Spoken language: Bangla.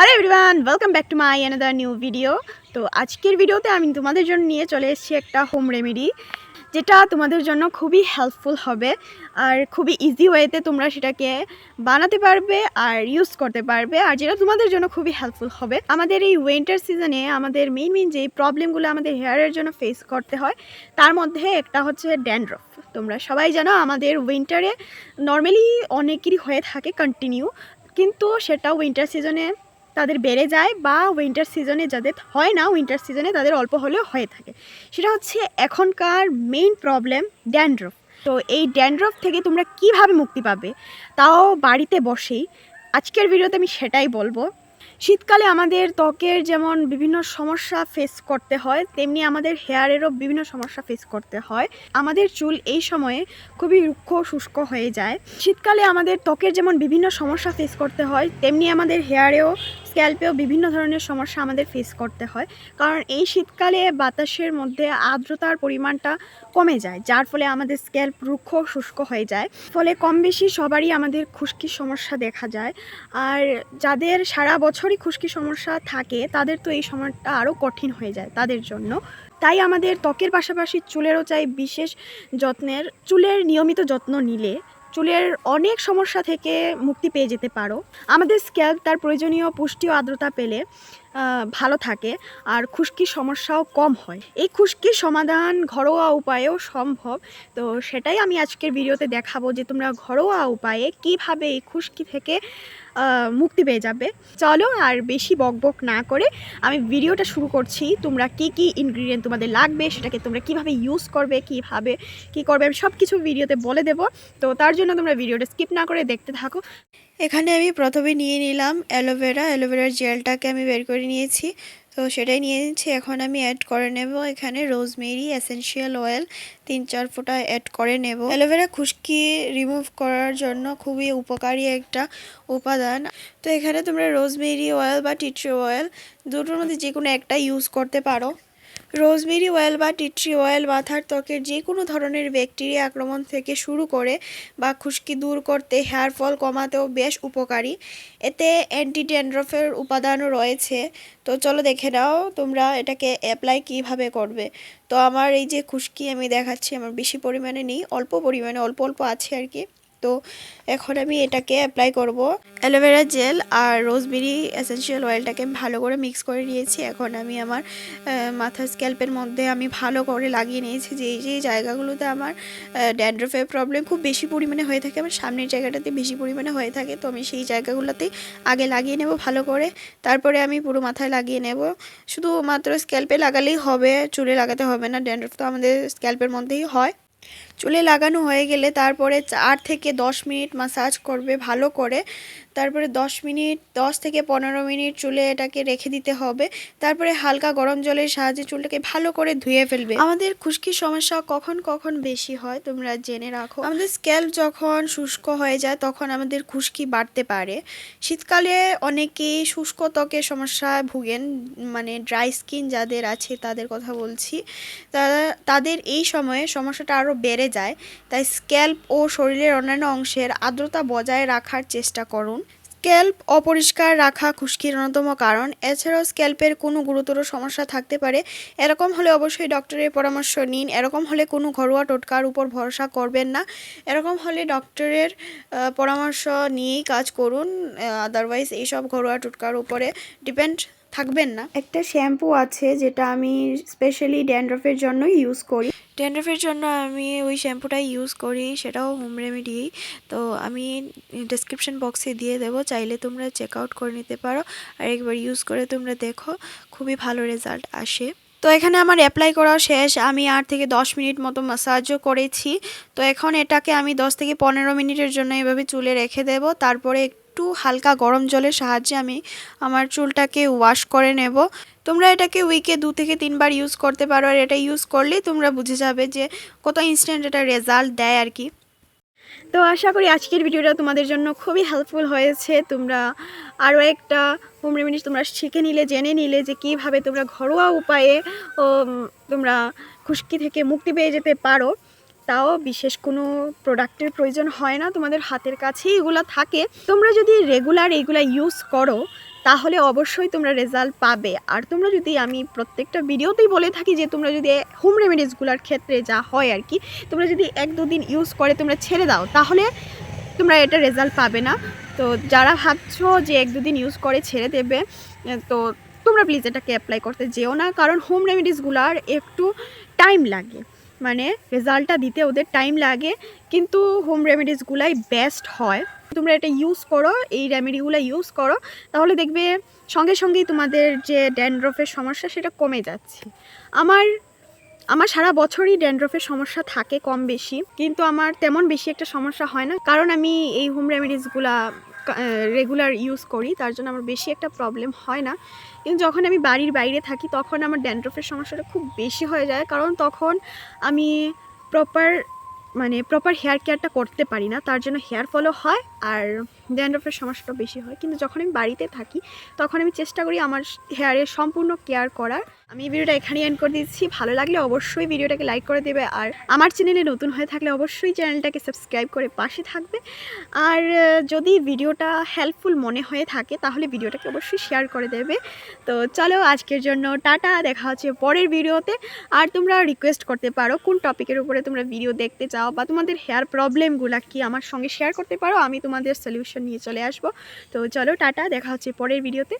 Hello everyone welcome back to my another new video তো আজকের ভিডিওতে আমি তোমাদের জন্য নিয়ে চলে এসেছি একটা হোম রেমেডি যেটা তোমাদের জন্য খুবই হেল্পফুল হবে আর খুবই ইজি ওয়েতে তোমরা সেটাকে বানাতে পারবে আর ইউজ করতে পারবে আর যেটা তোমাদের জন্য খুবই হেল্পফুল হবে। আমাদের এই উইন্টার সিজনে আমাদের মেইন মেন যে প্রবলেমগুলো আমাদের হেয়ারের জন্য ফেস করতে হয়, তার মধ্যে একটা হচ্ছে ড্যান্ড্রফ তোমরা সবাই জানো আমাদের উইন্টারে নর্মালি অনেকেরই হয়ে থাকে কন্টিনিউ কিন্তু সেটা উইন্টার সিজনে তাদের বেড়ে যায় বা উইন্টার সিজনে যাদের হয় না উইন্টার সিজনে তাদের অল্প হলেও হয়ে থাকে। সেটা হচ্ছে এখনকার মেইন প্রবলেম ড্যান্ড্রফ তো এই ড্যান্ড্রফ থেকে তোমরা কীভাবে মুক্তি পাবে? তাও বাড়িতে বসেই। আজকের ভিডিওতে আমি সেটাই বলব। শীতকালে আমাদের ত্বকের যেমন বিভিন্ন সমস্যা ফেস করতে হয়, তেমনি আমাদের হেয়ারেরও বিভিন্ন সমস্যা ফেস করতে হয়। আমাদের চুল এই সময়ে খুবই রুক্ষ, শুষ্ক হয়ে যায়। শীতকালে আমাদের ত্বকের যেমন বিভিন্ন সমস্যা ফেস করতে হয়, তেমনি আমাদের হেয়ারেও স্ক্যাল্পেও বিভিন্ন ধরনের সমস্যা আমাদের ফেস করতে হয়। কারণ এই শীতকালে বাতাসের মধ্যে আর্দ্রতার পরিমাণটা কমে যায়, যার ফলে আমাদের স্ক্যাল্প রুক্ষ শুষ্ক হয়ে যায়। ফলে কম বেশি সবারই আমাদের খুশকির সমস্যা দেখা যায়। আর যাদের সারা বছরই খুশকি সমস্যা থাকে, তাদের তো এই সময়টা আরও কঠিন হয়ে যায় তাদের জন্য। তাই আমাদের ত্বকের পাশাপাশি চুলেরও চাই বিশেষ যত্নের, চুলের নিয়মিত যত্ন নিলে চুলের অনেক সমস্যা থেকে মুক্তি পেয়ে যেতে পারো। আমাদের স্ক্যাল্প তার প্রয়োজনীয় পুষ্টি ও আর্দ্রতা পেলে ভালো থাকে আর খুশকির সমস্যাও কম হয়। এই খুশকির সমাধান ঘরোয়া উপায়েও সম্ভব। তো সেটাই আমি আজকের ভিডিওতে দেখাবো যে তোমরা ঘরোয়া উপায়ে কীভাবে এই খুশকি থেকে মুক্তি পেয়ে যাবে। চলো আর বেশি বকবক না করে আমি ভিডিওটা শুরু করছি। তোমরা কি কি ইনগ্রিডিয়েন্ট তোমাদের লাগবে, সেটাকে তোমরা কীভাবে ইউজ করবে, কীভাবে কি করবে, আমি সব কিছু ভিডিওতে বলে দেবো। তো তার জন্য তোমরা ভিডিওটা স্কিপ না করে দেখতে থাকো। এখানে আমি প্রথমে নিয়ে নিলাম অ্যালোভেরা। অ্যালোভেরার জেলটাকে আমি বের করে নিয়েছি। তো সেটাই নিয়ে নিচ্ছি। এখন আমি অ্যাড করে নেব এখানে রোজমেরি এসেনশিয়াল অয়েল তিন চার ফোঁটা অ্যাড করে নেব। অ্যালোভেরা খুশকি রিমুভ করার জন্য খুবই উপকারী একটা উপাদান। তো এখানে তোমরা রোজমেরি অয়েল বা টিট্রি অয়েল দুটোর মধ্যে যে কোনো একটা ইউজ করতে পারো। রোজমেরি অয়েল বা টিট্রি অয়েল মাথার ত্বকের যে কোনো ধরনের ব্যাকটেরিয়া আক্রমণ থেকে শুরু করে বা খুশকি দূর করতে হেয়ার ফল কমাতেও বেশ উপকারী। এতে অ্যান্টি ড্যান্ড্রফের উপাদানও রয়েছে। তো চলো দেখে নাও তোমরা এটাকে অ্যাপ্লাই কীভাবে করবে। তো আমার এই যে খুশকি আমি দেখাচ্ছি, আমার বেশি পরিমাণে নেই, অল্প পরিমাণে, অল্প অল্প আছে আর কি। তো এখন আমি এটাকে অ্যাপ্লাই করব। অ্যালোভেরা জেল আর রোজবেরি এসেনশিয়াল অয়েলটাকে ভালো করে মিক্স করে নিয়েছি। এখন আমি আমার মাথার স্ক্যাল্পের মধ্যে আমি ভালো করে লাগিয়ে নিয়েছি যে যে জায়গাগুলোতে আমার ড্যান্ড্রফের প্রবলেম খুব বেশি পরিমাণে হয়ে থাকে, আমার সামনের জায়গাটাতে বেশি পরিমাণে হয়ে থাকে। তো আমি সেই জায়গাগুলোতেই আগে লাগিয়ে নেব ভালো করে। তারপরে আমি পুরো মাথায় লাগিয়ে নেব। শুধু মাত্র স্ক্যাল্পে লাগালেই হবে, চুলে লাগাতে হবে না। ড্যান্ড্রফ তো আমাদের স্ক্যাল্পের মধ্যেই হয়। চুলে লাগানো হয়ে গেলে তারপরে চার থেকে দশ মিনিট মাসাজ করবে ভালো করে। তারপরে দশ মিনিট দশ থেকে পনেরো মিনিট চুলে এটাকে রেখে দিতে হবে। তারপরে হালকা গরম জলের সাহায্যে চুলটাকে ভালো করে ধুয়ে ফেলবে। আমাদের খুশকির সমস্যা কখন কখন বেশি হয় তোমরা জেনে রাখো। আমাদের স্ক্যাল্প যখন শুষ্ক হয়ে যায় তখন আমাদের খুশকি বাড়তে পারে। শীতকালে অনেকেই শুষ্ক ত্বকের সমস্যায় ভুগেন মানে ড্রাই স্কিন যাদের আছে তাদের কথা বলছি। তারা তাদের এই সময়ে সমস্যাটা আরও বেড়ে যায়, তাই স্ক্যাল্প ও শরীরের অন্যান্য অংশের আর্দ্রতা বজায় রাখার চেষ্টা করুন। স্ক্যাল্প অপরিষ্কার রাখা খুশকির অন্যতম কারণ। এছাড়াও স্ক্যাল্পের কোনো গুরুতর সমস্যা থাকতে পারে। এরকম হলে অবশ্যই ডক্টরের পরামর্শ নিন। এরকম হলে কোনো ঘরোয়া টোটকার উপর ভরসা করবেন না। এরকম হলে ডক্টরের পরামর্শ নিয়েই কাজ করুন। আদারওয়াইজ এইসব ঘরোয়া টোটকার উপরে ডিপেন্ড থাকবেন না। একটা শ্যাম্পু আছে যেটা আমি স্পেশালি ড্যান্ড্রফের জন্য ইউজ করি। ড্যান্ড্রফের জন্য আমি ওই শ্যাম্পুটাই ইউজ করি, সেটাও হোম রেমেডি তো আমি ডেসক্রিপশন বক্সে দিয়ে দেবো, চাইলে তোমরা চেক আউট করে নিতে পারো। আর একবার ইউজ করে তোমরা দেখো, খুবই ভালো রেজাল্ট আসে। তো এখানে আমার অ্যাপ্লাই করা শেষ। আমি আট থেকে দশ মিনিট মতো মাসাজও করেছি। তো এখন এটাকে আমি দশ থেকে পনেরো মিনিটের জন্য এভাবে চুলে রেখে দেব। তারপরে একটু হালকা গরম জলের সাহায্যে আমি আমার চুলটাকে ওয়াশ করে নেব। তোমরা এটাকে উইকে দু থেকে তিনবার ইউজ করতে পারো আর এটা ইউজ করলেই তোমরা বুঝে যাবে যে কত ইনস্ট্যান্ট এটা রেজাল্ট দেয় আর কি। তো আশা করি আজকের ভিডিওটা তোমাদের জন্য খুবই হেল্পফুল হয়েছে। তোমরা আরও একটা হোম রেমেডি তোমরা শিখে নিলে, জেনে নিলে যে কীভাবে তোমরা ঘরোয়া উপায়ে তোমরা খুশকি থেকে মুক্তি পেয়ে যেতে পারো। তাও বিশেষ কোনো প্রোডাক্টের প্রয়োজন হয় না, তোমাদের হাতের কাছেই এগুলো থাকে। তোমরা যদি রেগুলার এগুলা ইউজ করো, তাহলে অবশ্যই তোমরা রেজাল্ট পাবে। আর তোমরা যদি আমি প্রত্যেকটা ভিডিওতেই বলে থাকি যে তোমরা যদি হোম রেমেডিসগুলোর ক্ষেত্রে যা হয় আর কি, তোমরা যদি এক দুদিন ইউজ করে তোমরা ছেড়ে দাও, তাহলে তোমরা এটা রেজাল্ট পাবে না। তো যারা ভাবছ যে এক দুদিন ইউজ করে ছেড়ে দেবে, তো তোমরা প্লিজ এটাকে অ্যাপ্লাই করতে যেও না, কারণ হোম রেমেডিসগুলার একটু টাইম লাগে। মানে রেজাল্টটা দিতে ওদের টাইম লাগে, কিন্তু হোম রেমেডিসগুলাই বেস্ট হয়। তোমরা এটা ইউজ করো, এই রেমেডিগুলো ইউজ করো, তাহলে দেখবে সঙ্গে সঙ্গেই তোমাদের যে ড্যান্ড্রফের সমস্যা সেটা কমে যাচ্ছে। আমার আমার সারা বছরই ড্যান্ড্রফের সমস্যা থাকে কম বেশি, কিন্তু আমার তেমন বেশি একটা সমস্যা হয় না, কারণ আমি এই হোম রেমেডিসগুলা রেগুলার ইউজ করি, তার জন্য আমার বেশি একটা প্রবলেম হয় না। কিন্তু যখন আমি বাড়ির বাইরে থাকি, তখন আমার ড্যান্ড্রফের সমস্যাটা খুব বেশি হয়ে যায়। কারণ তখন আমি প্রপার মানে প্রপার হেয়ার কেয়ারটা করতে পারি না, তার জন্য হেয়ার ফলও হয় আর ড্যান্ড্রফের সমস্যাটা বেশি হয়। কিন্তু যখন আমি বাড়িতে থাকি, তখন আমি চেষ্টা করি আমার হেয়ারের সম্পূর্ণ কেয়ার করার। আমি এই ভিডিওটা এখানেই এন্ড করে দিচ্ছি। ভালো লাগলে অবশ্যই ভিডিওটাকে লাইক করে দেবে আর আমার চ্যানেলে নতুন হয়ে থাকলে অবশ্যই চ্যানেলটাকে সাবস্ক্রাইব করে পাশে থাকবে। আর, যদি ভিডিওটা হেল্পফুল মনে হয়ে থাকে, তাহলে ভিডিওটাকে অবশ্যই শেয়ার করে দেবে। তো চলো আজকের জন্য টাটা, দেখা হচ্ছে পরের ভিডিওতে। আর তোমরা রিকোয়েস্ট করতে পারো, কোন টপিকের উপরে তোমরা ভিডিও দেখতে চাও বা তোমাদের হেয়ার প্রবলেমগুলো কি আমার সঙ্গে শেয়ার করতে পারো, আমি তোমাদের সলিউশন নিয়ে চলে আসব। তো চলো টাটা, দেখা হচ্ছে পরের ভিডিওতে